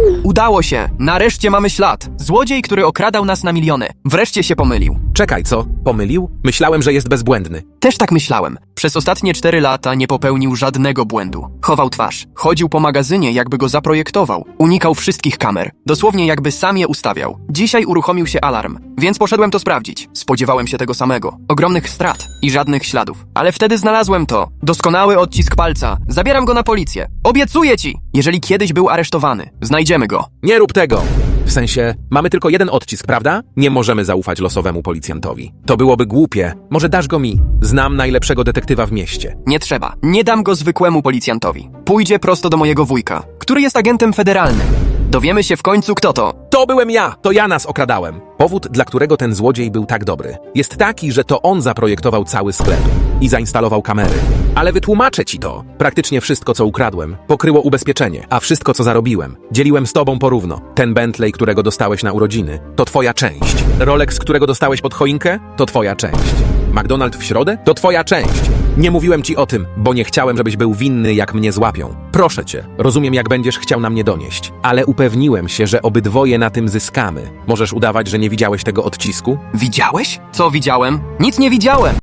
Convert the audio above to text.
Woo. Udało się! Nareszcie mamy ślad! Złodziej, który okradał nas na miliony. Wreszcie się pomylił. Czekaj, co? Pomylił? Myślałem, że jest bezbłędny. Też tak myślałem. Przez ostatnie cztery lata nie popełnił żadnego błędu. Chował twarz. Chodził po magazynie, jakby go zaprojektował. Unikał wszystkich kamer. Dosłownie jakby sam je ustawiał. Dzisiaj uruchomił się alarm, więc poszedłem to sprawdzić. Spodziewałem się tego samego. Ogromnych strat i żadnych śladów. Ale wtedy znalazłem to. Doskonały odcisk palca. Zabieram go na policję. Obiecuję ci! Jeżeli kiedyś był aresztowany, znajdziemy go. Nie rób tego! W sensie, mamy tylko jeden odcisk, prawda? Nie możemy zaufać losowemu policjantowi. To byłoby głupie. Może dasz go mi? Znam najlepszego detektywa w mieście. Nie trzeba. Nie dam go zwykłemu policjantowi. Pójdzie prosto do mojego wujka, który jest agentem federalnym. Dowiemy się w końcu, kto to. To byłem ja! To ja nas okradałem. Powód, dla którego ten złodziej był tak dobry, jest taki, że to on zaprojektował cały sklep i zainstalował kamery. Ale wytłumaczę ci to. Praktycznie wszystko, co ukradłem, pokryło ubezpieczenie, a wszystko, co zarobiłem, dzieliłem z tobą porówno. Ten Bentley, którego dostałeś na urodziny, to twoja część. Rolex, którego dostałeś pod choinkę, to twoja część. McDonald w środę? To twoja część. Nie mówiłem ci o tym, bo nie chciałem, żebyś był winny, jak mnie złapią. Proszę cię, rozumiem, jak będziesz chciał na mnie donieść, ale upewniłem się, że obydwoje na tym zyskamy. Możesz udawać, że nie widziałeś tego odcisku? Widziałeś? Co widziałem? Nic nie widziałem.